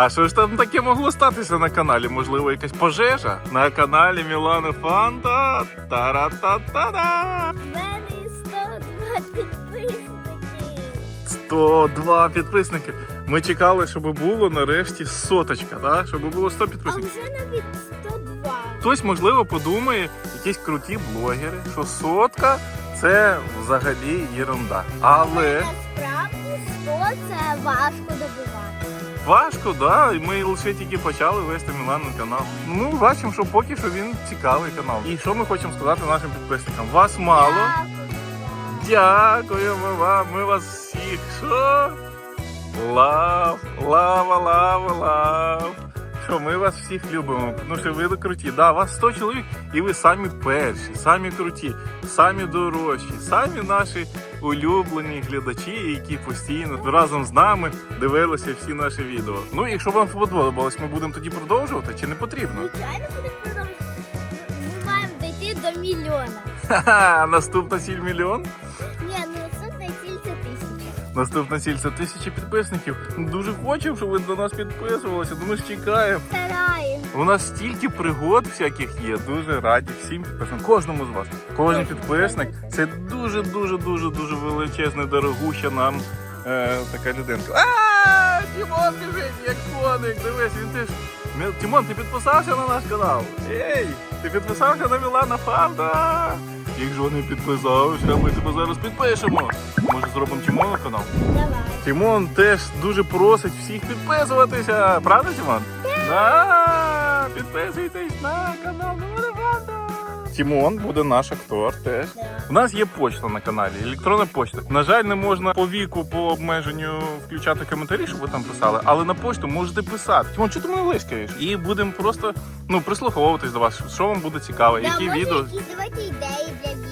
А що ж там таке могло статися на каналі? Можливо, якась пожежа? На каналі Мілана Фанта. Тара-та-та-да! В мене 102 підписники. 102 підписники. Ми чекали, щоб було нарешті соточка, так? щоб було 100 А підписників. вже навіть 102. Хтось, можливо, подумає, якісь круті блогери, що сотка це взагалі єрунда. Але насправді 100 це важко добивати. Важко, да, і ми лише тільки почали вести Мілану канал. Ну, бачимо, що поки що він цікавий канал. І що ми хочемо сказати нашим підписникам? Вас мало. Дякуємо вам. Ми вас всіх. Що? Лав, лава, лава, лав. Що ми вас всіх любимо. Ну що ви круті. Да, вас 100 чоловік, і ви самі перші, самі круті, самі дорожчі, самі наші улюблені глядачі, які постійно разом з нами дивилися всі наші відео. Ну, якщо вам сподобалось, ми будемо тоді продовжувати чи не потрібно? Звичайно, будемо продовжувати. Ми маємо дійти до мільйона. Ха-ха, наступна ціль мільйон. Наступна ціль це тисячі підписників. Дуже хочемо, щоб ви до нас підписувалися. Ну ми ж чекаємо. Стараємо. У нас стільки пригод всяких є. Дуже раді всім підписникам. Кожному з вас. Кожен підписник це дуже, дуже, дуже, дуже величезна, дорогуща нам е, така людинка. А, Тімон біжить, як коник. Дивись, він теж. Мі- Тімон, ти підписався на наш канал? Ей, ти підписався на Мілана Фанда? Якщо не підписався, ми тебе зараз підпишемо. Може зробимо Тімону канал? Давай. Тімон теж дуже просить всіх підписуватися. Правда, Тімон? Да, підписуйтесь на канал Номера Банда. Тімон буде наш актор теж. Да. У нас є почта на каналі, електронна почта. На жаль, не можна по віку, по обмеженню включати коментарі, щоб ви там писали, але на почту можете писати. Тімон, чого ти мене лишкаєш? І будемо просто ну прислуховуватись до вас, що вам буде цікаво, які відео. якісь давайте ідеї для.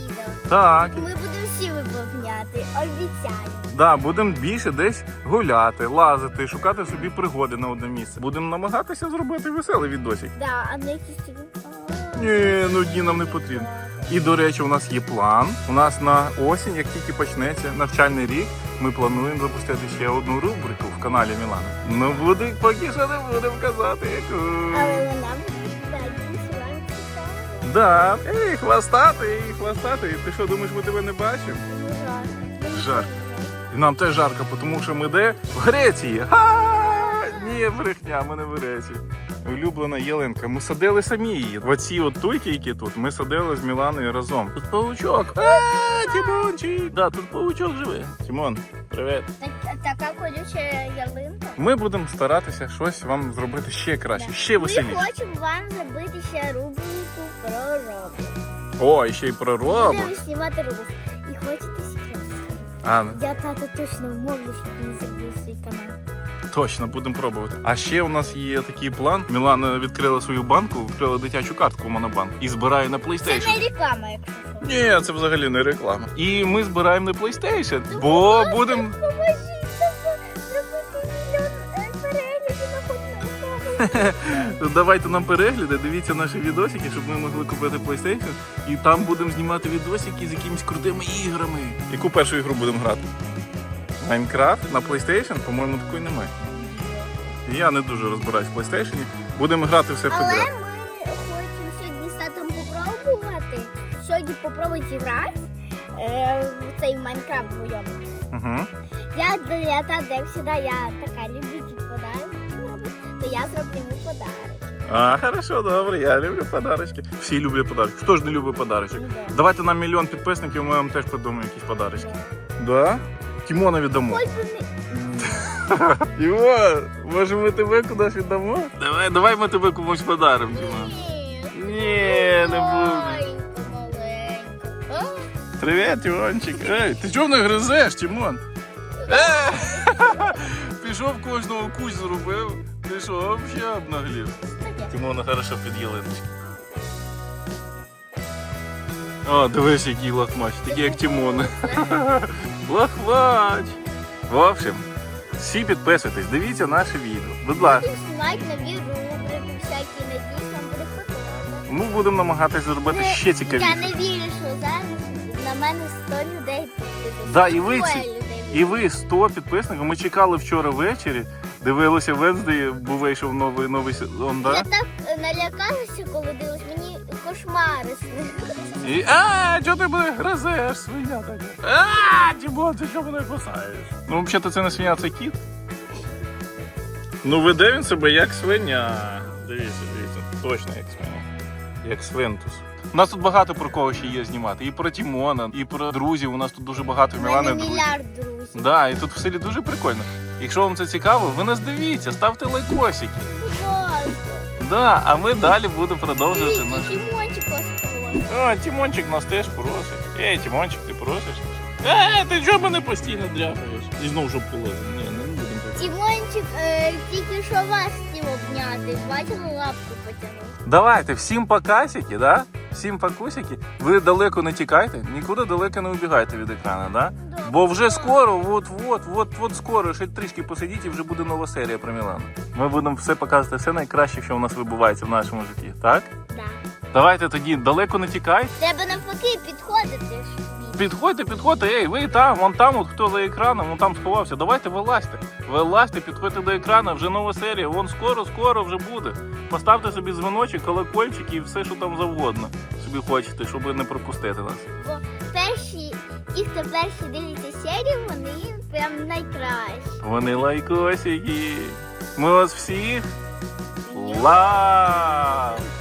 Так, Ми будемо всі виповняти. Обіцяю. Да, будемо більше десь гуляти, лазити, шукати собі пригоди на одне місце. Будемо намагатися зробити веселий відосик. Да, а на якісь такі. Ні, ну дні нам не потрібно. І до речі, у нас є план. У нас на осінь, як тільки почнеться навчальний рік, ми плануємо запустити ще одну рубрику в каналі Мілана. Ну буде поки що не будемо казати яку. Але вона буде. Да. Ей, хвостатий, хвостатий. Ти що, думаєш, ми тебе не бачимо? Жарко. І нам теж жарко, тому що ми де? В Греції. Ха! Ні, брехня, ми не в Греції. Улюблена ялинка. Ми садили самі її. Оці от туйки, які тут, ми садили з Міланою разом. Тут паучок. А, Тімончик. Да, тут паучок живе. Тімон, привіт. Така колюча ялинка. Ми будемо старатися щось вам зробити ще краще, ще Ми веселіше. хочемо вам зробити ще рубрику про роботу. О, і ще й про робот. Будемо знімати роботу. І хочете секрет? А, Я тата точно вмовлю, щоб він зробив свій канал. Точно, будемо пробувати. А ще у нас є такий план. Мілана відкрила свою банку, відкрила дитячу картку в Монобанк і збирає на PlayStation. Це не реклама, якщо що. Ні, це взагалі не реклама. І ми збираємо на PlayStation, бо будемо. Давайте нам перегляди, дивіться наші відосики, щоб ми могли купити PlayStation. І там будемо знімати відосики з якимись крутими іграми. Яку першу ігру будемо грати? Майнкрафт на PlayStation? По-моєму, такої немає. Я не дуже розбираюсь в PlayStation. Будемо грати все Але підряд. ми хочемо сьогодні з татом попробувати. Сьогодні попробувати грати е, в цей Майнкрафт вдвоєм. Угу. Я, я тата, як завжди, я така люблю подарунки, то я зроблю йому подарок. А, хорошо, добре, я люблю подарочки. Всі люблять подарочки. Хто ж не любить подарочок? Ну, да. Давайте нам мільйон підписників, ми вам теж придумаємо якісь подарочки. Да? Тімона віддамо. Хоч би не... Тімон, може ми тебе кудись віддамо? Давай, давай ми тебе комусь подаримо, Тімон. Ні, Ні, не. А? Привіт, Тімончик. Ей, ти чого не гризеш, Тімон? Е! Пішов кожного кусь зробив. Ти що, взагалі обнаглів? Тимона хорошо під ялиночку. О, дивись, який лахмач, такий як Тимон. Лахмач. В общем, всі підписуйтесь, дивіться наше відео. Будь ласка, всякі, вам буде ми будемо намагатися зробити Не- ще цікавіше. Я не вірю, що зараз на мене 100 людей підписується. Да, і ви ці-. І ви 100 підписників. Ми чекали вчора ввечері. Дивилися Венздей, бо вийшов новий новий сезон, Я так е, налякалася, коли дивилась, мені кошмари. І а, чого ти мене гризеш, свиня така? А, Дімон, ти чого мене кусаєш? Ну, взагалі, це не свиня, це кіт. Ну, веде він себе як свиня. Дивіться, дивіться, точно як свиня. Як свинтус. У нас тут багато про кого ще є знімати. І про Тімона, і про друзів. У нас тут дуже багато в Мілани мене друзів. мільярд друзів. Да, і тут в селі дуже прикольно. Якщо вам це цікаво, ви нас дивіться, ставте лайкосики. Да, а ми далі будемо продовжувати наш. Тимончик вас просить. О, Тимончик нас теж просить. Ей, Тимончик, ти просиш? Е, ти чого мене постійно дряпаєш? І знову щоб полозив. Ні, не будемо так. Тімончик е, тільки що вас хотів обняти. Бачили, лапку потягнув. Давайте, всім покасики, да? Всім пакусики. Ви далеко не тікайте, нікуди далеко не убігайте від екрану, да? Бо вже скоро, от, от, от, от скоро, ще трішки посидіть і вже буде нова серія про Мілану. Ми будемо все показувати, все найкраще, що у нас вибувається в нашому житті, так? Да. Давайте тоді далеко не тікайте. Треба навпаки підходити. Підходьте, підходьте, ей, ви там, вон там, от хто за екраном, вон там сховався. Давайте вилазьте. Вилазьте, підходьте до екрану, вже нова серія. Вон скоро, скоро вже буде. Поставте собі дзвіночок, колокольчик і все, що там завгодно. Собі хочете, щоб не пропустити нас. Бо перші, ті, хто перші дивляться серію, вони прям найкращі. Вони лайкосики. Ми вас всіх лав!